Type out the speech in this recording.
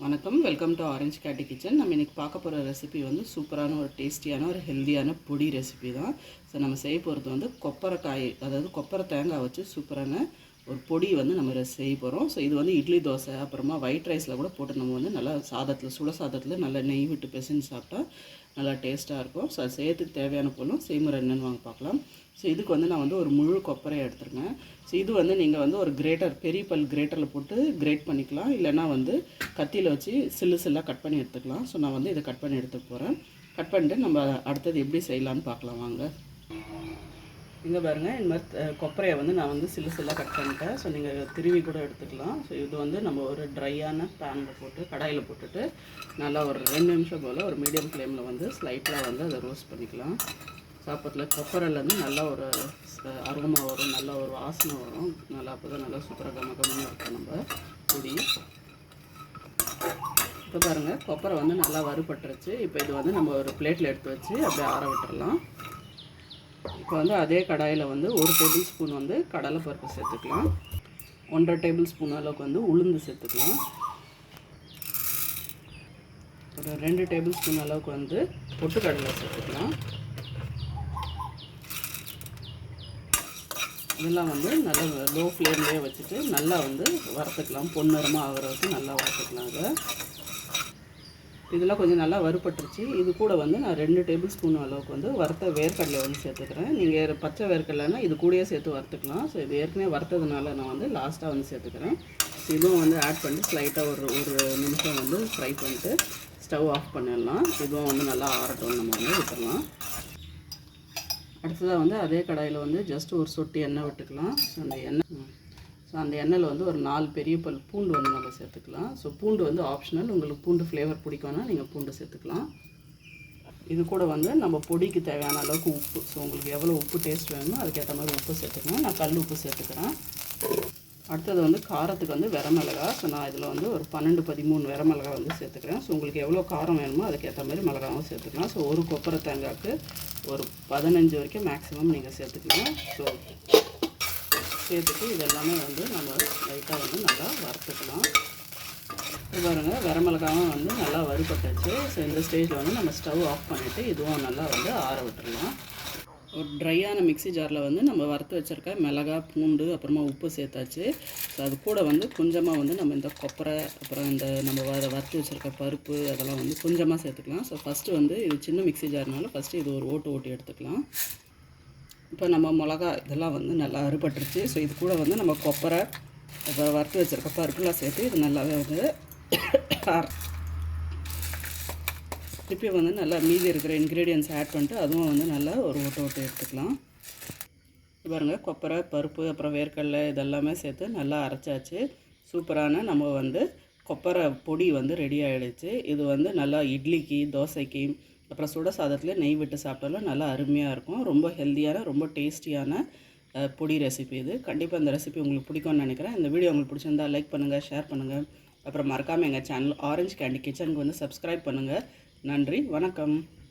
வணக்கம். Welcome to orange கேட்டி kitchen நம்ம இன்றைக்கி பார்க்க போகிற ரெசிபி வந்து சூப்பரான ஒரு டேஸ்டியான ஒரு ஹெல்தியான பொடி ரெசிபி தான். ஸோ நம்ம செய்ய போகிறது வந்து கொப்பரைக்காய் அதாவது கொப்பரை தேங்காய் வச்சு சூப்பரான ஒரு பொடி வந்து நம்ம செய்ய போகிறோம் ஸோ இது வந்து இட்லி தோசை அப்புறமா ஒயிட் ரைஸில் கூட போட்டு நம்ம வந்து நல்லா சாதத்தில் சுட சாதத்தில் நல்லா நெய் விட்டு பிசைஞ்சு சாப்பிட்டா நல்லா டேஸ்ட்டாக இருக்கும். ஸோ அது செய்யறதுக்கு தேவையான பொருளும் செய்முறை என்னென்னு வாங்க பார்க்கலாம். ஸோ இதுக்கு வந்து நான் வந்து ஒரு முழு கொப்பரையை எடுத்துருங்க ஸோ இது வந்து நீங்கள் வந்து ஒரு கிரேட்டர் பெரிய பல் கிரேட்டரில் போட்டு கிரேட் பண்ணிக்கலாம். இல்லைன்னா வந்து கத்தியில் வச்சு சில்லு சில்லாக கட் பண்ணி எடுத்துக்கலாம். ஸோ நான் வந்து இதை கட் பண்ணி எடுத்துக்க போகிறேன் கட் பண்ணிட்டு நம்ம அடுத்தது எப்படி செய்யலான்னு பார்க்கலாம். வாங்க. இங்கே பாருங்கள் இந்த மாதிரி கொப்பரையை வந்து நான் வந்து சில்லு சில்லாக கட் பண்ணிட்டேன். ஸோ நீங்கள் திருவி கூட எடுத்துக்கலாம். ஸோ இது வந்து நம்ம ஒரு ட்ரையான பேனில் போட்டு கடாயில் போட்டுட்டு நல்லா ஒரு ரெண்டு நிமிஷம் போல் ஒரு மீடியம் ஃப்ளேமில் வந்து ஸ்லைட்டாக வந்து அதை ரோஸ்ட் பண்ணிக்கலாம். சாப்பாட்டில் கொப்பரைலேருந்து நல்லா ஒரு அருகமாக வரும் நல்ல ஒரு வாசனை வரும். நல்லா அப்போ தான் நல்லா சூப்பராக கமகமாக இருக்கும் நம்ம பொடி. இப்போ பாருங்கள் கொப்பரை வந்து நல்லா வறுபட்டுருச்சு. இப்போ இது வந்து நம்ம ஒரு பிளேட்டில் எடுத்து வச்சு அப்படியே ஆற விட்டுடலாம் இப்போ வந்து அதே கடாயில் வந்து ஒரு டேபிள் ஸ்பூன் வந்து கடலைப்பருப்பு சேர்த்துக்கலாம். ஒன்றரை டேபிள் ஸ்பூன் அளவுக்கு வந்து உளுந்து சேர்த்துக்கலாம். ஒரு ரெண்டு டேபிள் ஸ்பூன் அளவுக்கு வந்து பொட்டுக்கடலை சேர்த்துக்கலாம். இதெல்லாம் வந்து நல்லா லோ ஃப்ளேம்லேயே வச்சுட்டு நல்லா வந்து வறுத்துக்கலாம். பொன்னிறமாக ஆகிற வரைக்கும் நல்லா வறுத்துக்கலாம் அதை இதெல்லாம் கொஞ்சம் நல்லா வறுபட்டுருச்சு. இது கூட வந்து நான் ரெண்டு டேபிள் ஸ்பூன் அளவுக்கு வந்து வறுத்த வேர்க்கடலை வந்து சேர்த்துக்கிறேன். நீங்கள் பச்சை வேர்க்கடலைன்னா இது கூடயே சேர்த்து வறுத்துக்கலாம். ஸோ இது ஏற்கனவே வறுத்ததுனால நான் வந்து லாஸ்ட்டாக வந்து சேர்த்துக்கிறேன். இதுவும் வந்து ஆட் பண்ணி ஸ்லைட்டாக ஒரு ஒரு நிமிஷம் வந்து ஃப்ரை பண்ணிட்டு ஸ்டவ் ஆஃப் பண்ணிடலாம். இதுவும் வந்து நல்லா ஆறட்டும். நம்ம வந்து விட்டுடலாம். அடுத்ததாக வந்து அதே கடாயில் வந்து ஜஸ்ட் ஒரு சொட்டு எண்ணெய் விட்டுக்கலாம். அந்த எண்ணெய் ஸோ அந்த எண்ணெயில் வந்து ஒரு நாலு பெரிய பல் பூண்டு வந்து நம்ம சேர்த்துக்கலாம். ஸோ பூண்டு வந்து ஆப்ஷனல் உங்களுக்கு பூண்டு ஃப்ளேவர் பிடிக்கும்னா நீங்கள் பூண்டு சேர்த்துக்கலாம். இது கூட வந்து நம்ம பொடிக்கு தேவையான அளவுக்கு உப்பு. ஸோ உங்களுக்கு எவ்வளோ உப்பு டேஸ்ட் வேணுமோ அதுக்கேற்ற மாதிரி உப்பு சேர்த்துக்கணும் நான் கல் உப்பு சேர்த்துக்கிறேன். அடுத்தது வந்து காரத்துக்கு வந்து மிளகா ஸோ நான் இதில் வந்து ஒரு பன்னெண்டு பதிமூணு வரமிளகா வந்து சேர்த்துக்கிறேன். ஸோ உங்களுக்கு எவ்வளோ காரம் வேணுமோ அதுக்கேற்ற மாதிரி மிளகாவும் சேர்த்துக்கலாம். ஸோ ஒரு கொப்பரை தேங்காய்க்கு ஒரு பதினஞ்சு வரைக்கும் மேக்ஸிமம் நீங்கள் சேர்த்துக்கலாம். ஸோ சேர்த்துட்டு இதெல்லாமே வந்து நம்ம லைட்டாக வந்து நல்லா வறுத்துக்கலாம். இது பாருங்கள் வரமிளகாவும் வந்து நல்லா வறுபட்டுச்சு. ஸோ இந்த ஸ்டேஜில் வந்து நம்ம ஸ்டவ் ஆஃப் பண்ணிவிட்டு இதுவும் நல்லா வந்து ஆற விட்டுருலாம் ஒரு ட்ரையான மிக்ஸி ஜாரில் வந்து நம்ம வறுத்து வச்சுருக்க மிளகா பூண்டு அப்புறமா உப்பு சேர்த்தாச்சு. ஸோ அது கூட வந்து கொஞ்சமாக வந்து நம்ம இந்த கொப்பரை அப்புறம் இந்த நம்ம வ வறுத்து வச்சுருக்க பருப்பு அதெல்லாம் வந்து கொஞ்சமாக சேர்த்துக்கலாம். ஸோ ஃபஸ்ட்டு வந்து இது சின்ன மிக்ஸி ஜார்னால ஃபஸ்ட்டு இது ஒரு ஓட்டு ஓட்டி எடுத்துக்கலாம். இப்போ நம்ம மிளகா இதெல்லாம் வந்து நல்லா அறுபட்டுருச்சு. ஸோ இது கூட வந்து நம்ம கொப்பரை வறுத்து வச்சுருக்க பருப்புலாம் சேர்த்து இது நல்லாவே வந்து திருப்பி வந்து நல்லா மீதி இருக்கிற இன்க்ரீடியன்ஸ் ஆட் பண்ணிட்டு அதுவும் வந்து நல்லா ஒரு ஓட்டு ஓட்டு எடுத்துக்கலாம். பாருங்கள் கொப்பரை பருப்பு அப்புறம் வேர்க்கடலை இதெல்லாமே சேர்த்து நல்லா அரைச்சாச்சு. சூப்பரான நம்ம வந்து கொப்பரை பொடி வந்து ரெடி ஆகிடுச்சு இது வந்து நல்லா இட்லிக்கு தோசைக்கு அப்புறம் சுட சாதத்தில் நெய் விட்டு சாப்பிட்டாலும் நல்லா அருமையாக இருக்கும். ரொம்ப ஹெல்த்தியான ரொம்ப டேஸ்டியான பொடி ரெசிபி இது. கண்டிப்பாக இந்த ரெசிபி உங்களுக்கு பிடிக்கும்னு நினைக்கிறேன். இந்த வீடியோ உங்களுக்கு பிடிச்சிருந்தா லைக் பண்ணுங்கள் ஷேர் பண்ணுங்கள் அப்புறம் மறக்காமல் எங்கள் சேனல் ஆரஞ்சு கேண்டி கிச்சனுக்கு வந்து சப்ஸ்கிரைப் பண்ணுங்கள் நன்றி வணக்கம்.